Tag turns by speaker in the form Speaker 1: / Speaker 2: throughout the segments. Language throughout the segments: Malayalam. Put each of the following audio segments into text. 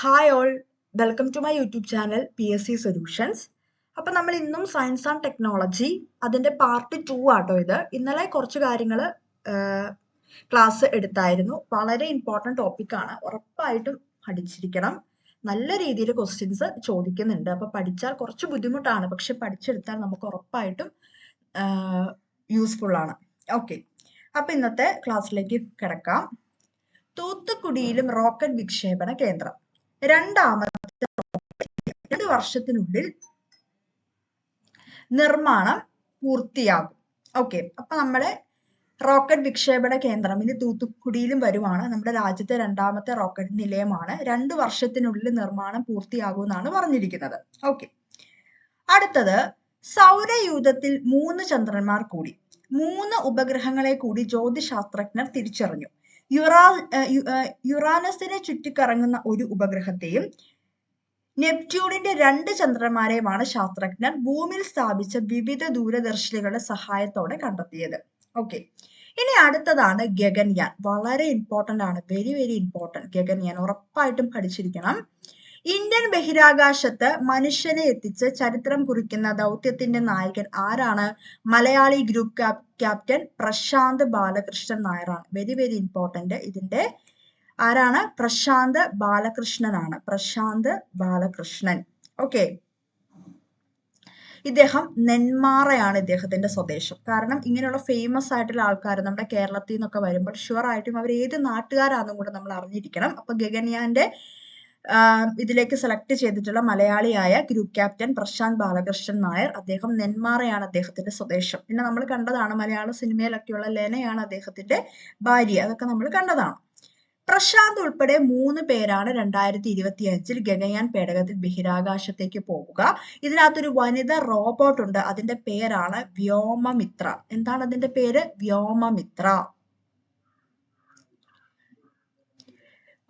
Speaker 1: Hi all welcome to my YouTube channel P S C solutions അപ്പം നമ്മൾ ഇന്നും സയൻസ് ആൻഡ് ടെക്നോളജി അതിന്റെ പാർട്ട് ടു ആട്ടോ ഇത്. ഇന്നലെ കുറച്ച് കാര്യങ്ങൾ ക്ലാസ് എടുത്തായിരുന്നു. വളരെ ഇമ്പോർട്ടന്റ് ടോപ്പിക്കാണ് ഉറപ്പായിട്ടും പഠിച്ചിരിക്കണം. നല്ല രീതിയിൽ ക്വസ്റ്റ്യൻസ് ചോദിക്കുന്നുണ്ട്. അപ്പോൾ പഠിച്ചാൽ കുറച്ച് ബുദ്ധിമുട്ടാണ്. പക്ഷെ പഠിച്ചെടുത്താൽ നമുക്ക് ഉറപ്പായിട്ടും യൂസ്ഫുൾ ആണ്. ഓക്കെ അപ്പം ഇന്നത്തെ ക്ലാസ്സിലേക്ക് കിടക്കാം. തൂത്തുക്കുടിയിലും റോക്കറ്റ് വിക്ഷേപണ കേന്ദ്രം. രണ്ടാമത്തെ രണ്ട് വർഷത്തിനുള്ളിൽ നിർമ്മാണം പൂർത്തിയാകും. ഓക്കെ അപ്പൊ നമ്മുടെ റോക്കറ്റ് വിക്ഷേപണ കേന്ദ്രം ഇനി തൂത്തുക്കുടിയിലും വരുവാണ്. നമ്മുടെ രാജ്യത്തെ രണ്ടാമത്തെ റോക്കറ്റ് നിലയമാണ്. രണ്ട് വർഷത്തിനുള്ളിൽ നിർമ്മാണം പൂർത്തിയാകുമെന്നാണ് പറഞ്ഞിരിക്കുന്നത്. ഓക്കെ അടുത്തത് സൗരയൂഥത്തിൽ മൂന്ന് ചന്ദ്രന്മാർ കൂടി. മൂന്ന് ഉപഗ്രഹങ്ങളെ കൂടി ജ്യോതിശാസ്ത്രജ്ഞർ തിരിച്ചറിഞ്ഞു. യുറാ യുറാനസിനെ ചുറ്റിക്കറങ്ങുന്ന ഒരു ഉപഗ്രഹത്തെയും നെപ്റ്റ്യൂണിന്റെ രണ്ട് ചന്ദ്രന്മാരെയുമാണ് ശാസ്ത്രജ്ഞർ ഭൂമിയിൽ സ്ഥാപിച്ച വിവിധ ദൂരദർശിനികളുടെ സഹായത്തോടെ കണ്ടെത്തിയത്. ഓക്കെ. ഇനി അടുത്തതാണ് ഗഗൻയാൻ. വളരെ ഇമ്പോർട്ടന്റ് ആണ്. വെരി വെരി ഇമ്പോർട്ടന്റ് ഗഗൻയാൻ ഉറപ്പായിട്ടും പഠിച്ചിരിക്കണം. ഇന്ത്യൻ ബഹിരാകാശത്ത് മനുഷ്യനെ എത്തിച്ച് ചരിത്രം കുറിക്കുന്ന ദൗത്യത്തിന്റെ നായകൻ ആരാണ്? മലയാളി ഗ്രൂപ്പ് ക്യാപ്റ്റൻ പ്രശാന്ത് ബാലകൃഷ്ണൻ നായരാണ്. വെരി വെരി ഇമ്പോർട്ടന്റ് ഇതിന്റെ ആരാണ്? പ്രശാന്ത് ബാലകൃഷ്ണനാണ്. പ്രശാന്ത് ബാലകൃഷ്ണൻ. ഓക്കെ. ഇദ്ദേഹം നെന്മാറയാണ് ഇദ്ദേഹത്തിന്റെ സ്വദേശം. കാരണം ഇങ്ങനെയുള്ള ഫേമസ് ആയിട്ടുള്ള ആൾക്കാർ നമ്മുടെ കേരളത്തിൽ നിന്നൊക്കെ വരുമ്പോൾ ഷുവർ ആയിട്ടും അവർ ഏത് നാട്ടുകാരാണെന്നും കൂടെ നമ്മൾ അറിഞ്ഞിരിക്കണം. അപ്പൊ ഗഗൻയാന്റെ ഇതിലേക്ക് സെലക്ട് ചെയ്തിട്ടുള്ള മലയാളിയായ ഗ്രൂപ്പ് ക്യാപ്റ്റൻ പ്രശാന്ത് ബാലകൃഷ്ണൻ നായർ അദ്ദേഹം നെന്മാറയാണ് അദ്ദേഹത്തിന്റെ സ്വദേശം. പിന്നെ നമ്മൾ കണ്ടതാണ് മലയാള സിനിമയിലൊക്കെയുള്ള ലെനയാണ് അദ്ദേഹത്തിന്റെ ഭാര്യ. അതൊക്കെ നമ്മൾ കണ്ടതാണ്. പ്രശാന്ത് ഉൾപ്പെടെ മൂന്ന് പേരാണ് രണ്ടായിരത്തി ഇരുപത്തി അഞ്ചിൽ ഗഗയാൻ പേടകത്തിൽ ബഹിരാകാശത്തേക്ക് പോവുക. ഇതിനകത്തൊരു വനിത റോബോട്ട് ഉണ്ട്. അതിന്റെ പേരാണ് വ്യോമമിത്ര. എന്താണ് അതിന്റെ പേര്? വ്യോമമിത്ര.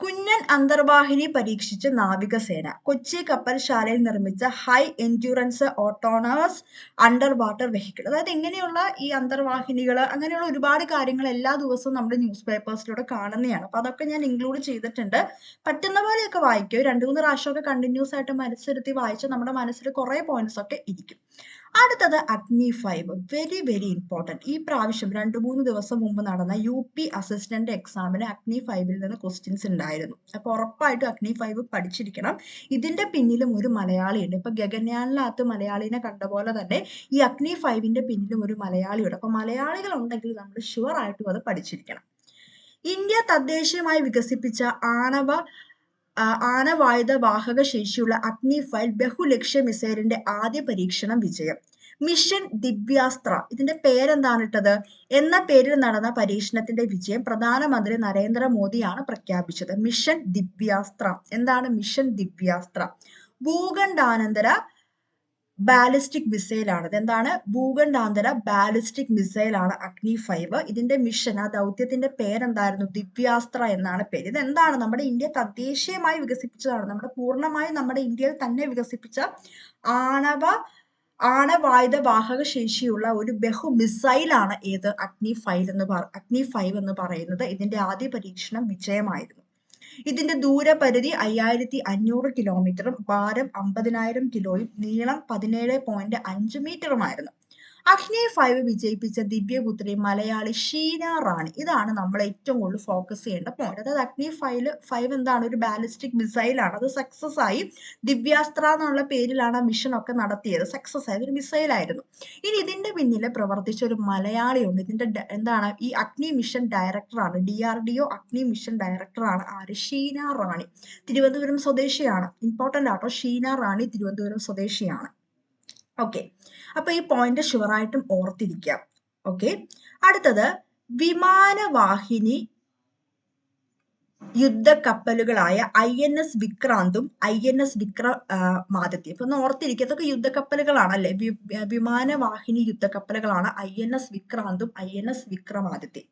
Speaker 1: കുഞ്ഞൻ അന്തർവാഹിനി പരീക്ഷിച്ച് നാവികസേന. കൊച്ചി കപ്പൽശാലയിൽ നിർമ്മിച്ച high endurance autonomous under water vehicle. അതായത് ഇങ്ങനെയുള്ള ഈ അന്തർവാഹിനികൾ അങ്ങനെയുള്ള ഒരുപാട് കാര്യങ്ങൾ എല്ലാ ദിവസവും നമ്മുടെ ന്യൂസ് പേപ്പേഴ്സിലൂടെ കാണുന്നതാണ്. അപ്പൊ അതൊക്കെ ഞാൻ ഇൻക്ലൂഡ് ചെയ്തിട്ടുണ്ട്. പറ്റുന്ന പോലെയൊക്കെ വായിക്കും. രണ്ടു മൂന്ന് പ്രാവശ്യമൊക്കെ കണ്ടിന്യൂസ് ആയിട്ട് മനസ്സിരുത്തി വായിച്ച് നമ്മുടെ മനസ്സിൽ കുറെ പോയിന്റ്സ് ഒക്കെ ഇരിക്കും. അടുത്തത് അഗ്നി ഫൈവ് വെരി വെരി ഇമ്പോർട്ടന്റ് ഈ പ്രാവശ്യം രണ്ട് മൂന്ന് ദിവസം മുമ്പ് നടന്ന യു പി അസിസ്റ്റന്റ് എക്സാമിന് അഗ്നി ഫൈവിൽ നിന്ന് ക്വസ്റ്റ്യൻസ് ഉണ്ടായിരുന്നു. അപ്പോൾ ഉറപ്പായിട്ടും അഗ്നി ഫൈവ് പഠിച്ചിരിക്കണം. ഇതിന്റെ പിന്നിലും ഒരു മലയാളിയുണ്ട്. ഇപ്പൊ ഗഗൻയാനിനകത്ത് മലയാളിനെ കണ്ട പോലെ തന്നെ ഈ അഗ്നി ഫൈവിന്റെ പിന്നിലും ഒരു മലയാളിയുണ്ട്. അപ്പൊ മലയാളികൾ ഉണ്ടെങ്കിൽ നമ്മൾ ഷുവർ ആയിട്ടും അത് പഠിച്ചിരിക്കണം. ഇന്ത്യ തദ്ദേശീയമായി വികസിപ്പിച്ച ആണവ ആണവായുധ വാഹക ശേഷിയുള്ള അഗ്നി ഫയൽ ബഹുലക്ഷ്യ മിസൈലിന്റെ ആദ്യ പരീക്ഷണം വിജയം. മിഷൻ ദിവ്യാസ്ത്ര ഇതിന്റെ പേരെന്താണ് ഇട്ടത് എന്ന പേരിൽ നടന്ന പരീക്ഷണത്തിന്റെ വിജയം പ്രധാനമന്ത്രി നരേന്ദ്രമോദിയാണ് പ്രഖ്യാപിച്ചത്. മിഷൻ ദിവ്യാസ്ത്ര. എന്താണ് മിഷൻ ദിവ്യാസ്ത്ര? ഭൂഖണ്ഡാനന്തര ബാലിസ്റ്റിക് മിസൈൽ ആണ് എന്താണ് ഭൂഖണ്ഡാന്തര ബാലിസ്റ്റിക് മിസൈൽ ആണ് അഗ്നി ഫൈവ്. ഇതിന്റെ മിഷൻ ആ ദൗത്യത്തിന്റെ പേരെന്തായിരുന്നു? ദിവ്യാസ്ത്ര എന്നാണ് പേര്. ഇത് എന്താണ് നമ്മുടെ ഇന്ത്യ തദ്ദേശീയമായി വികസിപ്പിച്ചതാണ്. നമ്മുടെ പൂർണമായും നമ്മുടെ ഇന്ത്യയിൽ തന്നെ വികസിപ്പിച്ച ആണവ ആണവായുധ വാഹക ശേഷിയുള്ള ഒരു ബഹു മിസൈലാണ് ഏത്? അഗ്നി ഫൈവ് എന്ന് അഗ്നി ഫൈവ് എന്ന് പറയുന്നത്. ഇതിന്റെ ആദ്യ പരീക്ഷണം വിജയമായിരുന്നു. ഇതിന്റെ ദൂരപരിധി അയ്യായിരത്തി അഞ്ഞൂറ് കിലോമീറ്ററും ഭാരം അമ്പതിനായിരം കിലോയും നീളം പതിനേഴ് പോയിന്റ് അഞ്ച് മീറ്ററുമായിരുന്നു അഗ്നി ഫൈവ് വിജയിപ്പിച്ച ദിവ്യപുത്രി മലയാളി ഷീന റാണി. ഇതാണ് നമ്മൾ ഏറ്റവും കൂടുതൽ ഫോക്കസ് ചെയ്യേണ്ട പോയിന്റ് അതായത് അഗ്നി ഫൈവ് ഫൈവ് എന്താണ്? ഒരു ബാലിസ്റ്റിക് മിസൈലാണ് അത് സക്സസ് ആയി ദിവ്യാസ്ത്ര എന്നുള്ള പേരിലാണ് ആ മിഷൻ ഒക്കെ നടത്തിയത്. സക്സസ് ആയത് ഒരു മിസൈൽ ആയിരുന്നു. ഇനി ഇതിന്റെ പിന്നിൽ പ്രവർത്തിച്ച ഒരു മലയാളിയുണ്ട് ഇതിന്റെ എന്താണ്? ഈ അഗ്നി മിഷൻ ഡയറക്ടറാണ് D R D O Agni mission ഡയറക്ടറാണ് ആര്? ഷീന റാണി. തിരുവനന്തപുരം സ്വദേശിയാണ്. ഇമ്പോർട്ടന്റ് ആട്ടോ. ഷീന റാണി തിരുവനന്തപുരം സ്വദേശിയാണ്. ഓക്കെ അപ്പൊ ഈ പോയിന്റ് ഷുവറായിട്ടും ഓർത്തിരിക്കാം ഓക്കെ അടുത്തത് വിമാനവാഹിനി യുദ്ധക്കപ്പലുകളായ ഐ എൻ എസ് വിക്രാന്തും ഐ എൻ എസ് വിക്രമാദിത്യം ഇപ്പൊ ഓർത്തിരിക്കുക. ഇതൊക്കെ യുദ്ധക്കപ്പലുകളാണല്ലേ? വിമാനവാഹിനി യുദ്ധക്കപ്പലുകളാണ് ഐ എൻ എസ് വിക്രാന്തും ഐ എൻ എസ് വിക്രമാദിത്യം.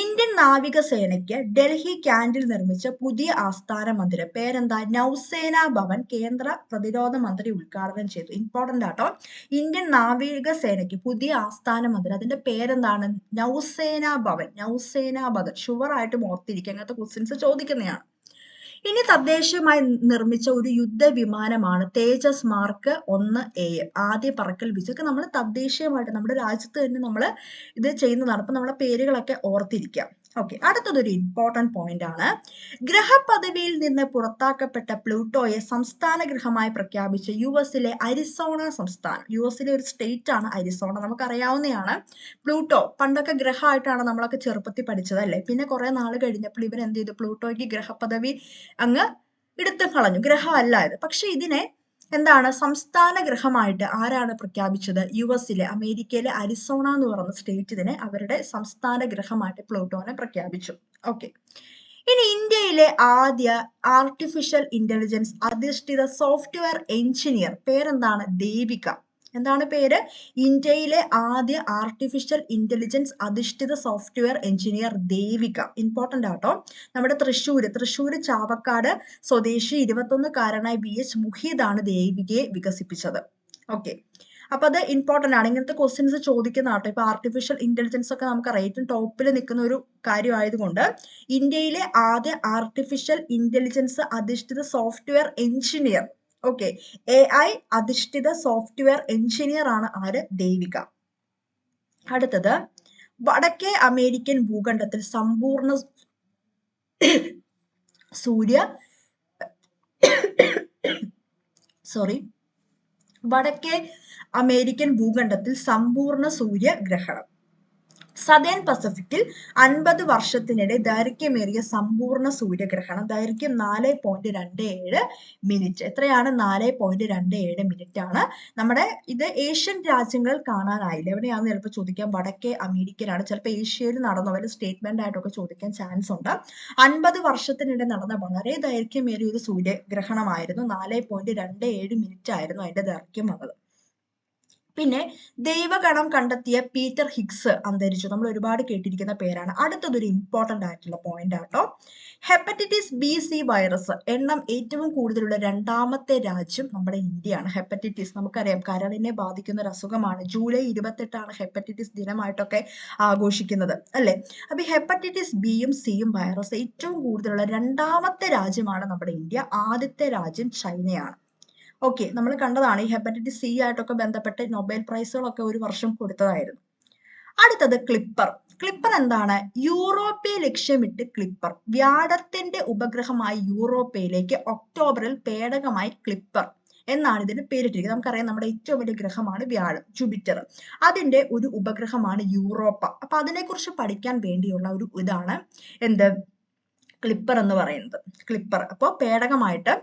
Speaker 1: ഇന്ത്യൻ നാവികസേനയ്ക്ക് ഡൽഹി ക്യാൻഡിൽ നിർമ്മിച്ച പുതിയ ആസ്ഥാന മന്ദിരം പേരെന്താ? നൗസേന ഭവൻ കേന്ദ്ര പ്രതിരോധ മന്ത്രി ഉദ്ഘാടനം ചെയ്തു. ഇമ്പോർട്ടന്റ് ആട്ടോ. ഇന്ത്യൻ നാവികസേനയ്ക്ക് പുതിയ ആസ്ഥാന മന്ദിരം. അതിന്റെ പേരെന്താണ്? നൗസേന ഭവൻ. നൗസേന ഭവൻ ഷുവർ ആയിട്ട് ഓർത്തിരിക്കുക അങ്ങനത്തെ ക്വസ്റ്റ്യൻസ് ചോദിക്കുന്നതാണ്. ഇനി തദ്ദേശീയമായി നിർമ്മിച്ച ഒരു യുദ്ധ വിമാനമാണ് തേജസ് മാർക്ക് ഒന്ന് എ. ആദ്യ പറക്കൽ വിജയം ഇതൊക്കെ നമ്മൾ തദ്ദേശീയമായിട്ട് നമ്മുടെ രാജ്യത്ത് തന്നെ നമ്മൾ ഇത് ചെയ്യുന്നതാണ്. അപ്പൊ നമ്മളെ പേരുകളൊക്കെ ഓർത്തിരിക്കാം. ഓക്കെ അടുത്തതൊരു ഇമ്പോർട്ടന്റ് പോയിന്റ് ആണ്. ഗ്രഹപദവിയിൽ നിന്ന് പുറത്താക്കപ്പെട്ട പ്ലൂട്ടോയെ സംസ്ഥാന ഗ്രഹമായി പ്രഖ്യാപിച്ച യു എസിലെ അരിസോണ സംസ്ഥാനം. യു എസിലെ ഒരു സ്റ്റേറ്റ് ആണ് അരിസോണ നമുക്കറിയാവുന്നതാണ്. പ്ലൂട്ടോ പണ്ടൊക്കെ ഗ്രഹമായിട്ടാണ് നമ്മളൊക്കെ ചെറുപ്പത്തിൽ പഠിച്ചത് അല്ലേ? പിന്നെ കുറെ നാൾ കഴിഞ്ഞപ്പോൾ ഇവർ എന്ത് ചെയ്തു? പ്ലൂട്ടോയ്ക്ക് ഗ്രഹപദവി അങ്ങ് എടുത്തു കളഞ്ഞു. ഗ്രഹമല്ല ഇത് പക്ഷെ ഇതിനെ എന്താണ് സംസ്ഥാന ഗ്രഹമായിട്ട് ആരാണ് പ്രഖ്യാപിച്ചത്? യു എസിലെ അമേരിക്കയിലെ അരിസോണ എന്ന് പറയുന്ന സ്റ്റേറ്റ് ഇതിനെ അവരുടെ സംസ്ഥാന ഗ്രഹമായിട്ട് പ്ലൂട്ടോനെ പ്രഖ്യാപിച്ചു. ഓക്കെ ഇനി ഇന്ത്യയിലെ ആദ്യ ആർട്ടിഫിഷ്യൽ ഇന്റലിജൻസ് അധിഷ്ഠിത സോഫ്റ്റ്വെയർ എഞ്ചിനീയർ പേരെന്താണ്? ദേവിക. എന്താണ് പേര്? ഇന്ത്യയിലെ ആദ്യ ആർട്ടിഫിഷ്യൽ ഇന്റലിജൻസ് അധിഷ്ഠിത സോഫ്റ്റ്വെയർ എഞ്ചിനീയർ ദേവിക. ഇമ്പോർട്ടന്റ് ആട്ടോ. നമ്മുടെ തൃശ്ശൂർ തൃശ്ശൂർ ചാവക്കാട് സ്വദേശി ഇരുപത്തൊന്നുകാരനായ ബി എച്ച് മുഹീദാണ് ദേവികയെ വികസിപ്പിച്ചത്. ഓക്കെ അപ്പൊ അത് ഇമ്പോർട്ടന്റ് ആണ്. ഇങ്ങനത്തെ ക്വസ്റ്റ്യൻസ് ചോദിക്കുന്ന ആട്ടോ. ഇപ്പൊ ആർട്ടിഫിഷ്യൽ ഇന്റലിജൻസ് ഒക്കെ നമുക്ക് ഏറ്റവും ടോപ്പിൽ നിൽക്കുന്ന ഒരു കാര്യമായതുകൊണ്ട് ഇന്ത്യയിലെ ആദ്യ ആർട്ടിഫിഷ്യൽ ഇന്റലിജൻസ് അധിഷ്ഠിത software engineer okay A I അധിഷ്ഠിത സോഫ്റ്റ്വെയർ എഞ്ചിനീയർ ആണ് ആര്? ദേവിക. അടുത്തത് വടക്കേ അമേരിക്കൻ ഭൂഖണ്ഡത്തിൽ സമ്പൂർണ സൂര്യ സോറി വടക്കേ അമേരിക്കൻ ഭൂഖണ്ഡത്തിൽ സമ്പൂർണ സൂര്യഗ്രഹണം. സദേൺ പസഫിക്കിൽ അൻപത് വർഷത്തിനിടെ ദൈർഘ്യമേറിയ സമ്പൂർണ സൂര്യഗ്രഹണം. ദൈർഘ്യം നാല് പോയിന്റ് രണ്ട് ഏഴ് മിനിറ്റ് എത്രയാണ്? നാല് പോയിന്റ് രണ്ട് ഏഴ് മിനിറ്റ് ആണ്. നമ്മുടെ ഇത് ഏഷ്യൻ രാജ്യങ്ങൾ കാണാനായില്ല? എവിടെയാണെന്ന് ചിലപ്പോൾ ചോദിക്കാം. വടക്കേ അമേരിക്കയിലാണ്. ചിലപ്പോൾ ഏഷ്യയിൽ നടന്ന വല്ല സ്റ്റേറ്റ്മെന്റ് ആയിട്ടൊക്കെ ചോദിക്കാൻ ചാൻസ് ഉണ്ട്. അൻപത് വർഷത്തിനിടെ നടന്ന വളരെ ദൈർഘ്യമേറിയ ഒരു സൂര്യഗ്രഹണമായിരുന്നു. നാല് പോയിന്റ് രണ്ട് ഏഴ് മിനിറ്റ് ആയിരുന്നു അതിന്റെ ദൈർഘ്യം വന്നത് പിന്നെ ദൈവഗണം കണ്ടെത്തിയ പീറ്റർ ഹിഗ്സ് അന്തരിച്ചു. നമ്മൾ ഒരുപാട് കേട്ടിരിക്കുന്ന പേരാണ്. അടുത്തതൊരു ഇമ്പോർട്ടന്റ് ആയിട്ടുള്ള പോയിന്റ് ആട്ടോ. ഹെപ്പറ്റൈറ്റിസ് ബി സി വൈറസ് എണ്ണം ഏറ്റവും കൂടുതലുള്ള രണ്ടാമത്തെ രാജ്യം നമ്മുടെ ഇന്ത്യയാണ്. ഹെപ്പറ്റൈറ്റിസ് നമുക്കറിയാം. കരളിനെ ബാധിക്കുന്ന ഒരു അസുഖമാണ്. ജൂലൈ ഇരുപത്തെട്ടാണ് ഹെപ്പറ്റൈറ്റിസ് ദിനമായിട്ടൊക്കെ ആഘോഷിക്കുന്നത് അല്ലെ? അപ്പൊ ഹെപ്പറ്റൈറ്റിസ് ബിയും സിയും വൈറസ് ഏറ്റവും കൂടുതലുള്ള രണ്ടാമത്തെ രാജ്യമാണ് നമ്മുടെ ഇന്ത്യ. ആദ്യത്തെ രാജ്യം ചൈനയാണ്. ഓക്കെ നമ്മൾ കണ്ടതാണ് ഈ ഹെപ്പറ്റൈറ്റിസ് സി ആയിട്ടൊക്കെ ബന്ധപ്പെട്ട് നൊബേൽ പ്രൈസുകളൊക്കെ ഒരു വർഷം കൊടുത്തതായിരുന്നു. അടുത്തത് ക്ലിപ്പർ ക്ലിപ്പർ എന്താണ്? യൂറോപ്യ ലക്ഷ്യമിട്ട് ക്ലിപ്പർ വ്യാഴത്തിന്റെ ഉപഗ്രഹമായി യൂറോപ്പയിലേക്ക് ഒക്ടോബറിൽ പേടകമായി ക്ലിപ്പർ എന്നാണ് ഇതിന് പേരിട്ടിരിക്കുന്നത്. നമുക്കറിയാം നമ്മുടെ ഏറ്റവും വലിയ ഗ്രഹമാണ് വ്യാഴം ജുപിറ്റർ. അതിന്റെ ഒരു ഉപഗ്രഹമാണ് യൂറോപ്പ. അപ്പൊ അതിനെക്കുറിച്ച് പഠിക്കാൻ വേണ്ടിയുള്ള ഒരു ഇതാണ് എന്ത്? ക്ലിപ്പർ എന്ന് പറയുന്നത്. ക്ലിപ്പർ അപ്പോൾ പേടകമായിട്ട്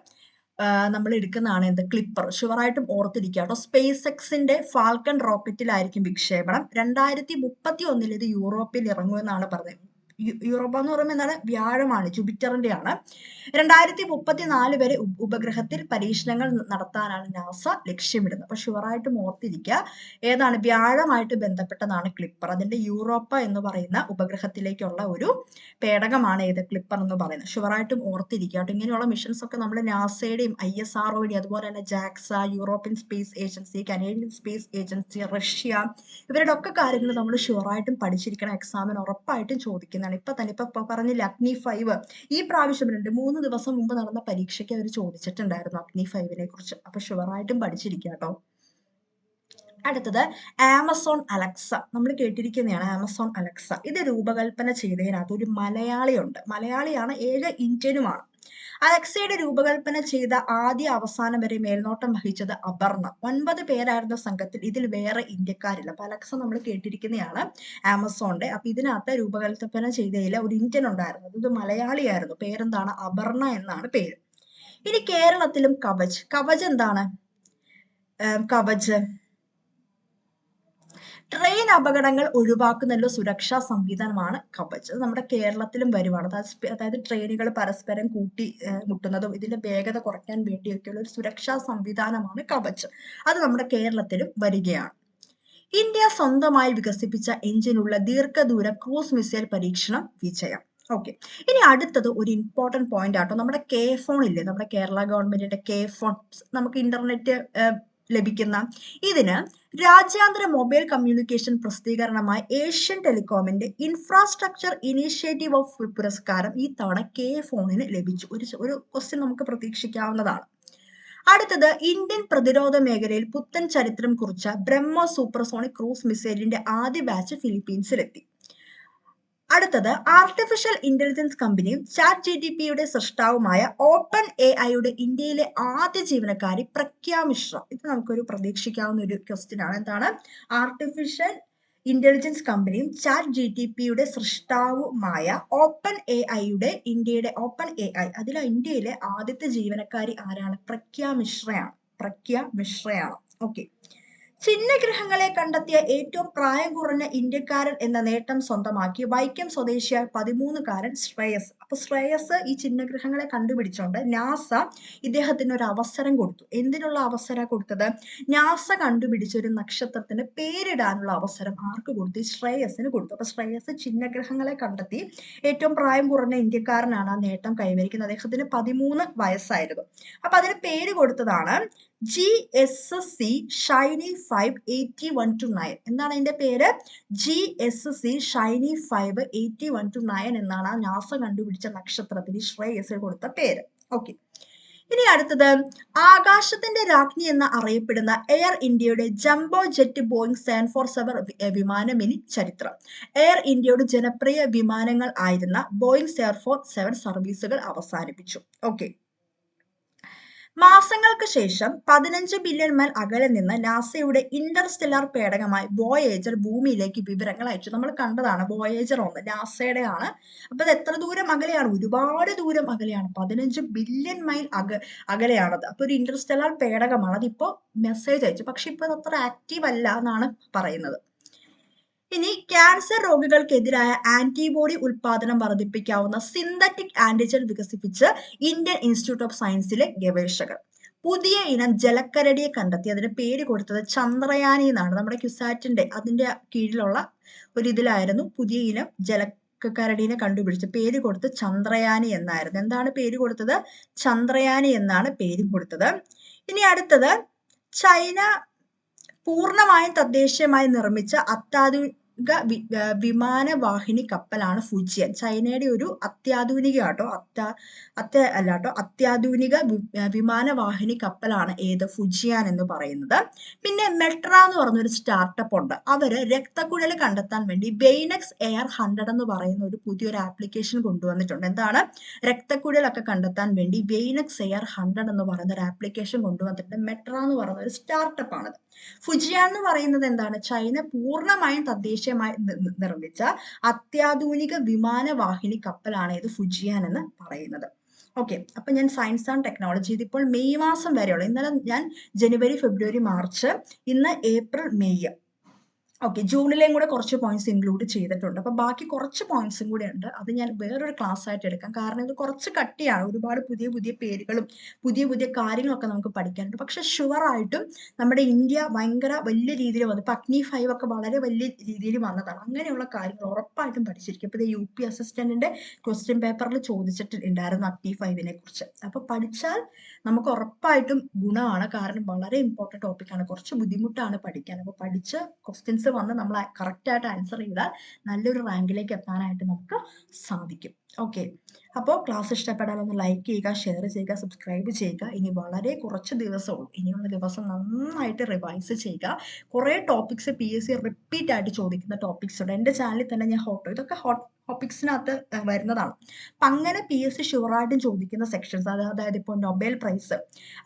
Speaker 1: നമ്മൾ എടുക്കുന്നതാണ് എന്ത്? ക്ലിപ്പർ ഷുവറായിട്ടും ഓർത്തിരിക്കുക കേട്ടോ. സ്പേസ് എക്സിന്റെ ഫാൽക്കൺ റോക്കറ്റിലായിരിക്കും വിക്ഷേപണം. രണ്ടായിരത്തി മുപ്പത്തി ഒന്നിൽ ഇത് യൂറോപ്പിൽ ഇറങ്ങുമെന്നാണ് പറഞ്ഞത്. യൂറോപ്പ എന്ന് പറയുമ്പോൾ എന്താണ് വ്യാഴമാണ് ജൂപ്പിറ്ററിന്റെ ആണ് രണ്ടായിരത്തി മുപ്പത്തി നാല് വരെ ഉപഗ്രഹത്തിൽ പരീക്ഷണങ്ങൾ നടത്താനാണ് നാസ ലക്ഷ്യമിടുന്നത്. അപ്പൊ ഷുവറായിട്ടും ഓർത്തിരിക്കുക ഏതാണ് വ്യാഴമായിട്ട് ബന്ധപ്പെട്ടതാണ് ക്ലിപ്പർ അതിന്റെ യൂറോപ്പ എന്ന് പറയുന്ന ഉപഗ്രഹത്തിലേക്കുള്ള ഒരു പേടകമാണ് ഏത് ക്ലിപ്പർ എന്ന് പറയുന്നത്. ഷുവറായിട്ടും ഓർത്തിരിക്കുക. കേട്ടോ ഇങ്ങനെയുള്ള മിഷൻസ് ഒക്കെ നമ്മൾ നാസയുടെയും ഐ എസ് ആർഒയുടെയും അതുപോലെ തന്നെ JAXA European space agency Canadian space agency Russia ഇവരുടെ ഒക്കെ കാര്യങ്ങൾ നമ്മൾ ഷുവറായിട്ടും പഠിച്ചിരിക്കണം. എക്സാമിന് ഉറപ്പായിട്ടും ചോദിക്കുന്നതാണ് ഇപ്പൊ തന്നെ ഇപ്പൊ പറഞ്ഞില്ല അഗ്നി ഫൈവ് ഈ പ്രാവശ്യം രണ്ട് മൂന്ന് ദിവസം മുമ്പ് നടന്ന പരീക്ഷയ്ക്ക് അവർ ചോദിച്ചിട്ടുണ്ടായിരുന്നു അഗ്നി ഫൈവിനെ കുറിച്ച്. അപ്പൊ ഷുവറായിട്ടും പഠിച്ചിരിക്കുക കേട്ടോ അടുത്തത് ആമസോൺ അലക്സ. നമ്മൾ കേട്ടിരിക്കുന്നതാണ് ആമസോൺ അലക്സ. ഇത് രൂപകൽപ്പന ചെയ്തതിനകത്ത് ഒരു മലയാളിയുണ്ട്. മലയാളിയാണ് ഏക ഇന്ത്യനുമാണ്. അലക്സയുടെ രൂപകൽപ്പന ചെയ്ത ആദ്യ അവസാനം വരെ മേൽനോട്ടം വഹിച്ചത് അപർണ. ഒൻപത് പേരായിരുന്ന സംഘത്തിൽ. ഇതിൽ വേറെ ഇന്ത്യക്കാരില്ല. അപ്പൊ അലക്സ നമ്മൾ കേട്ടിരിക്കുന്നതാണ് ആമസോണിന്റെ. അപ്പൊ ഇതിനകത്ത് രൂപകൽപ്പന ചെയ്തതിൽ ഒരു ഇന്ത്യൻ ഉണ്ടായിരുന്നു. ഇത് മലയാളിയായിരുന്നു. പേരെന്താണ്? അപർണ എന്നാണ് പേര്. ഇനി കേരളത്തിലും കവച്. കവച് എന്താണ്? കവച്. ട്രെയിൻ അപകടങ്ങൾ ഒഴിവാക്കുന്നതിനുള്ള സുരക്ഷാ സംവിധാനമാണ് കവച്. അത് നമ്മുടെ കേരളത്തിലും വരുവാണ്. അതായത് ട്രെയിനുകൾ പരസ്പരം കൂട്ടി മുട്ടുന്നതും ഇതിന്റെ വേഗത കുറയ്ക്കാൻ വേണ്ടിയൊക്കെയുള്ള ഒരു സുരക്ഷാ സംവിധാനമാണ് കവച്. അത് നമ്മുടെ കേരളത്തിലും വരികയാണ്. ഇന്ത്യ സ്വന്തമായി വികസിപ്പിച്ച എഞ്ചിനുള്ള ദീർഘദൂര ക്രൂസ് മിസൈൽ പരീക്ഷണം വിജയം. ഓക്കെ. ഇനി അടുത്തത് ഒരു ഇമ്പോർട്ടന്റ് പോയിന്റ് ആട്ടോ. നമ്മുടെ കെ ഫോൺ ഇല്ലേ? നമ്മുടെ കേരള ഗവൺമെന്റിന്റെ കെ ഫോൺ നമുക്ക് ഇന്റർനെറ്റ് ലഭിക്കുന്ന. ഇതിന് രാജ്യാന്തര മൊബൈൽ കമ്മ്യൂണിക്കേഷൻ പ്രസിദ്ധീകരണമായ ഏഷ്യൻ ടെലികോമിന്റെ ഇൻഫ്രാസ്ട്രക്ചർ ഇനീഷ്യേറ്റീവ് ഓഫ് പുരസ്കാരം ഈ തവണ കെ ഫോണിന് ലഭിച്ചു. ഒരു ഒരു ക്വസ്റ്റ്യൻ നമുക്ക് പ്രതീക്ഷിക്കാവുന്നതാണ്. അടുത്തത് ഇന്ത്യൻ പ്രതിരോധ മേഖലയിൽ പുത്തൻ ചരിത്രം കുറിച്ച ബ്രഹ്മോ സൂപ്പർസോണിക് ക്രൂസ് മിസൈലിന്റെ ആദ്യ ബാച്ച് ഫിലിപ്പീൻസിലെത്തി. അടുത്തത് ആർട്ടിഫിഷ്യൽ ഇന്റലിജൻസ് കമ്പനിയും ചാറ്റ് ജി ഡി പിയുടെ സൃഷ്ടാവുമായ ഓപ്പൺ എ ഐയുടെ ഇന്ത്യയിലെ ആദ്യ ജീവനക്കാരി പ്രഖ്യാ മിശ്ര. ഇത് നമുക്കൊരു പ്രതീക്ഷിക്കാവുന്ന ഒരു ക്വസ്റ്റ്യൻ ആണ്. എന്താണ്? ആർട്ടിഫിഷ്യൽ ഇന്റലിജൻസ് കമ്പനിയും ചാറ്റ് ജി ടി പിയുടെ സൃഷ്ടാവുമായ ഓപ്പൺ എ ഐയുടെ ഇന്ത്യയുടെ ഓപ്പൺ എ ഐ അതിൽ ഇന്ത്യയിലെ ആദ്യത്തെ ജീവനക്കാരി ആരാണ്? പ്രഖ്യാ മിശ്രയാണ്. പ്രഖ്യാ മിശ്രയാണ്. ഓക്കെ ചിഹ്നഗ്രഹങ്ങളെ കണ്ടെത്തിയ ഏറ്റവും പ്രായം കുറഞ്ഞ ഇന്ത്യക്കാരൻ എന്ന നേട്ടം സ്വന്തമാക്കി. വൈക്കം സ്വദേശിയായ പതിമൂന്നുകാരൻ ശ്രേയസ്. അപ്പൊ ശ്രേയസ് ഈ ചിഹ്നഗ്രഹങ്ങളെ കണ്ടുപിടിച്ചോണ്ട് നാസ ഇദ്ദേഹത്തിന് ഒരു അവസരം കൊടുത്തു. എന്തിനുള്ള അവസരം കൊടുത്തത്? നാസ കണ്ടുപിടിച്ച ഒരു നക്ഷത്രത്തിന് പേരിടാനുള്ള അവസരം ആർക്ക് കൊടുത്തു? ശ്രേയസിന് കൊടുത്തു. അപ്പൊ ശ്രേയസ് ചിഹ്നഗ്രഹങ്ങളെ കണ്ടെത്തി ഏറ്റവും പ്രായം കുറഞ്ഞ ഇന്ത്യക്കാരനാണ് ആ നേട്ടം കൈവരിക്കുന്നത്. അദ്ദേഹത്തിന് പതിമൂന്ന് വയസ്സായിരുന്നു. അപ്പൊ അതിന് പേര് കൊടുത്തതാണ് G S S C shiny five eighty one two nine എന്നാണ് അതിന്റെ പേര്. G S C shiny five eighty one two nine എന്നാണ് ആ നാസ കണ്ടുപിടിച്ച നക്ഷത്രത്തിന് ശ്രേയസ് കൊടുത്ത പേര്. ഓക്കെ ഇനി അടുത്തത്. ആകാശത്തിന്റെ രാജ്ഞി എന്ന് അറിയപ്പെടുന്ന എയർ ഇന്ത്യയുടെ jumbo jet Boeing seven four seven വിമാനം ഇനി ചരിത്രം. എയർ ഇന്ത്യയുടെ ജനപ്രിയ വിമാനങ്ങൾ ആയിരുന്ന ബോയിങ് സെവൻ ഫോർ സെവൻ സർവീസുകൾ അവസാനിപ്പിച്ചു. ഓക്കെ മാസങ്ങൾക്ക് ശേഷം പതിനഞ്ച് ബില്യൺ മൈൽ അകലെ നിന്ന് നാസയുടെ ഇന്റർസ്റ്റെല്ലാർ പേടകമായി വോയേജർ ഭൂമിയിലേക്ക് വിവരങ്ങൾ അയച്ചു. നമ്മൾ കണ്ടതാണ് വോയേജർ ഒന്ന് നാസയുടെ ആണ് അപ്പൊ അത് എത്ര ദൂരം അകലെയാണ്? ഒരുപാട് ദൂരം അകലെയാണ്. പതിനഞ്ച് ബില്യൺ മൈൽ അക അകലെയാണത്. അപ്പൊ ഒരു ഇന്റർസ്റ്റെല്ലാർ പേടകമാണ്. അതിപ്പോ മെസ്സേജ് അയച്ചു. പക്ഷെ ഇപ്പൊ അത് അത്ര ആക്റ്റീവ് അല്ല എന്നാണ് പറയുന്നത്. ഇനി ക്യാൻസർ രോഗികൾക്കെതിരായ ആന്റിബോഡി ഉൽപാദനം വർദ്ധിപ്പിക്കാവുന്ന സിന്തറ്റിക് ആന്റിജൻ വികസിപ്പിച്ച് ഇന്ത്യൻ ഇൻസ്റ്റിറ്റ്യൂട്ട് ഓഫ് സയൻസിലെ ഗവേഷകർ. പുതിയ ഇനം ജലക്കരടിയെ കണ്ടെത്തി. അതിന് പേര് കൊടുത്തത് ചന്ദ്രയാനി എന്നാണ്. നമ്മുടെ ക്യുസാറ്റിന്റെ അതിന്റെ കീഴിലുള്ള ഒരു ഇതിലായിരുന്നു പുതിയ ഇനം ജലക്കരടീനെ കണ്ടുപിടിച്ച് പേര് കൊടുത്ത് ചന്ദ്രയാനി എന്നായിരുന്നു. എന്താണ് പേര് കൊടുത്തത്? ചന്ദ്രയാനി എന്നാണ് പേര് കൊടുത്തത്. ഇനി അടുത്തത് ചൈന പൂർണമായും തദ്ദേശീയമായി നിർമ്മിച്ച അത്യാധു വിമാനവാഹിനി കപ്പലാണ് ഫുജിയൻ. ചൈനയുടെ ഒരു അത്യാധുനിക കേട്ടോ അത്യാ അത്യ അല്ല കേട്ടോ അത്യാധുനിക വിമാനവാഹിനി കപ്പലാണ് ഏത് ഫുജിയൻ എന്ന് പറയുന്നത്. പിന്നെ മെട്ര എന്ന് പറഞ്ഞൊരു സ്റ്റാർട്ടപ്പ് ഉണ്ട്. അവർ രക്തക്കുഴൽ കണ്ടെത്താൻ വേണ്ടി ബെയ്നക്സ് എയർ ഹൺഡ്രഡ് എന്ന് പറയുന്ന ഒരു പുതിയൊരു ആപ്ലിക്കേഷൻ കൊണ്ടുവന്നിട്ടുണ്ട്. എന്താണ്? രക്തക്കുഴലൊക്കെ കണ്ടെത്താൻ വേണ്ടി ബെയ്നക്സ് എയർ ഹൺഡ്രഡ് എന്ന് പറയുന്ന ഒരു ആപ്ലിക്കേഷൻ കൊണ്ടുവന്നിട്ടുണ്ട്. മെട്ര എന്ന് പറയുന്ന ഒരു സ്റ്റാർട്ടപ്പ് ആണത് ഫുജിയാൻ എന്ന് പറയുന്നത് എന്താണ്? ചൈന പൂർണമായും തദ്ദേശീയമായി നിർമ്മിച്ച അത്യാധുനിക വിമാനവാഹിനി കപ്പലാണ് ഇത് ഫുജിയാൻ എന്ന് പറയുന്നത്. ഓക്കെ അപ്പൊ ഞാൻ സയൻസ് ആൻഡ് ടെക്നോളജി ഇതിപ്പോൾ മെയ് മാസം വരെയുള്ളൂ. ഇന്നലെ ഞാൻ ജനുവരി ഫെബ്രുവരി മാർച്ച് ഇന്ന് ഏപ്രിൽ മെയ് ഓക്കെ ജൂണിലെയും കൂടെ കുറച്ച് പോയിന്റ്സ് ഇൻക്ലൂഡ് ചെയ്തിട്ടുണ്ട്. അപ്പൊ ബാക്കി കുറച്ച് പോയിന്റ്സും കൂടെ ഉണ്ട്. അത് ഞാൻ വേറൊരു ക്ലാസ് ആയിട്ട് എടുക്കാം. കാരണം ഇത് കുറച്ച് കട്ടിയാണ്. ഒരുപാട് പുതിയ പുതിയ പേരുകളും പുതിയ പുതിയ കാര്യങ്ങളൊക്കെ നമുക്ക് പഠിക്കാനുണ്ട്. പക്ഷെ ആയിട്ടും നമ്മുടെ ഇന്ത്യ ഭയങ്കര വലിയ രീതിയിൽ വന്നു. ഇപ്പൊ അഗ്നി ഫൈവ് ഒക്കെ വളരെ വലിയ രീതിയിൽ വന്നതാണ്. അങ്ങനെയുള്ള കാര്യങ്ങൾ ഉറപ്പായിട്ടും പഠിച്ചിരിക്കും. ഇപ്പൊ യു പി അസിസ്റ്റന്റിന്റെ ക്വസ്റ്റ്യൻ പേപ്പറിൽ ചോദിച്ചിട്ടുണ്ടായിരുന്നു അഗ്നി ഫൈവിനെ കുറിച്ച്. അപ്പൊ പഠിച്ചാൽ നമുക്ക് ഉറപ്പായിട്ടും ഗുണമാണ്. കാരണം വളരെ ഇമ്പോർട്ടന്റ് ടോപ്പിക്കാണ് കുറച്ച് ബുദ്ധിമുട്ടാണ് പഠിക്കാൻ. അപ്പോൾ പഠിച്ച് ക്വസ്റ്റ്യൻസ് വന്ന് നമ്മൾ കറക്റ്റായിട്ട് ആൻസർ ചെയ്താൽ നല്ലൊരു റാങ്കിലേക്ക് എത്താനായിട്ട് നമുക്ക് സാധിക്കും. ഓക്കെ അപ്പോൾ ക്ലാസ് ഇഷ്ടപ്പെടാൻ ഒന്ന് ലൈക്ക് ചെയ്യുക ഷെയർ ചെയ്യുക സബ്സ്ക്രൈബ് ചെയ്യുക. ഇനി വളരെ കുറച്ച് ദിവസമുള്ളൂ. ഇനിയുള്ള ദിവസം നന്നായിട്ട് റിവൈസ് ചെയ്യുക. കുറേ topics P S C repeat ആയിട്ട് ചോദിക്കുന്ന ടോപ്പിക്സ് ഉണ്ട്. എന്റെ ചാനലിൽ തന്നെ ഞാൻ ഹോട്ടോ ഇതൊക്കെ ഹോട്ട് ടോപ്പിക്സിനകത്ത് വരുന്നതാണ്. അപ്പം അങ്ങനെ പി എസ് സി ഷുവറായിട്ടും ചോദിക്കുന്ന സെക്ഷൻസ് അത് അതായത് ഇപ്പോൾ നൊബേൽ പ്രൈസ്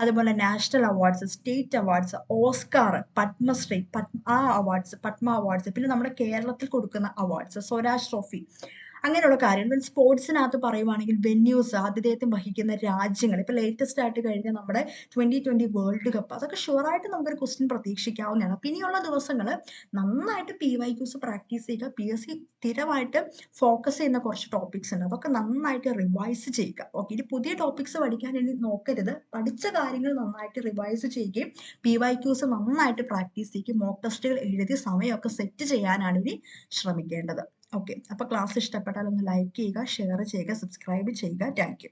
Speaker 1: അതുപോലെ national awards state awards Oscar Padmashri Padma awards Padma awards പിന്നെ നമ്മുടെ കേരളത്തിൽ കൊടുക്കുന്ന അവാർഡ്സ് സ്വരാജ് ട്രോഫി അങ്ങനെയുള്ള കാര്യങ്ങൾ. സ്പോർട്സിനകത്ത് പറയുവാണെങ്കിൽ വെന്യൂസ് ആതിഥേയത്വം വഹിക്കുന്ന രാജ്യങ്ങൾ. ഇപ്പൊ ലേറ്റസ്റ്റ് ആയിട്ട് കഴിഞ്ഞ നമ്മുടെ ട്വന്റി ട്വന്റി വേൾഡ് കപ്പ് അതൊക്കെ ഷുവറായിട്ട് നമുക്കൊരു ക്വസ്റ്റ്യൻ പ്രതീക്ഷിക്കാവുന്നതാണ്. അപ്പൊ ഇനിയുള്ള ദിവസങ്ങൾ നന്നായിട്ട് പി വൈ ക്യൂസ് പ്രാക്ടീസ് ചെയ്യുക. പി എസ് സി സ്ഥിരമായിട്ട് ഫോക്കസ് ചെയ്യുന്ന കുറച്ച് ടോപ്പിക്സ് ഉണ്ട്. അതൊക്കെ നന്നായിട്ട് റിവൈസ് ചെയ്യുക. ഓക്കെ ഇനി പുതിയ ടോപ്പിക്സ് പഠിക്കാൻ ഇനി നോക്കരുത്. പഠിച്ച കാര്യങ്ങൾ നന്നായിട്ട് റിവൈസ് ചെയ്യുകയും പി വൈ ക്യൂസ് നന്നായിട്ട് പ്രാക്ടീസ് ചെയ്യുകയും മോക്ക് ടെസ്റ്റുകൾ എഴുതി സമയമൊക്കെ സെറ്റ് ചെയ്യാനാണ് ഇനി ശ്രമിക്കേണ്ടത്. ഓക്കെ അപ്പോൾ ക്ലാസ് ഇഷ്ടപ്പെട്ടാൽ ഒന്ന് ലൈക്ക് ചെയ്യുക ഷെയർ ചെയ്യുക സബ്സ്ക്രൈബ് ചെയ്യുക. താങ്ക്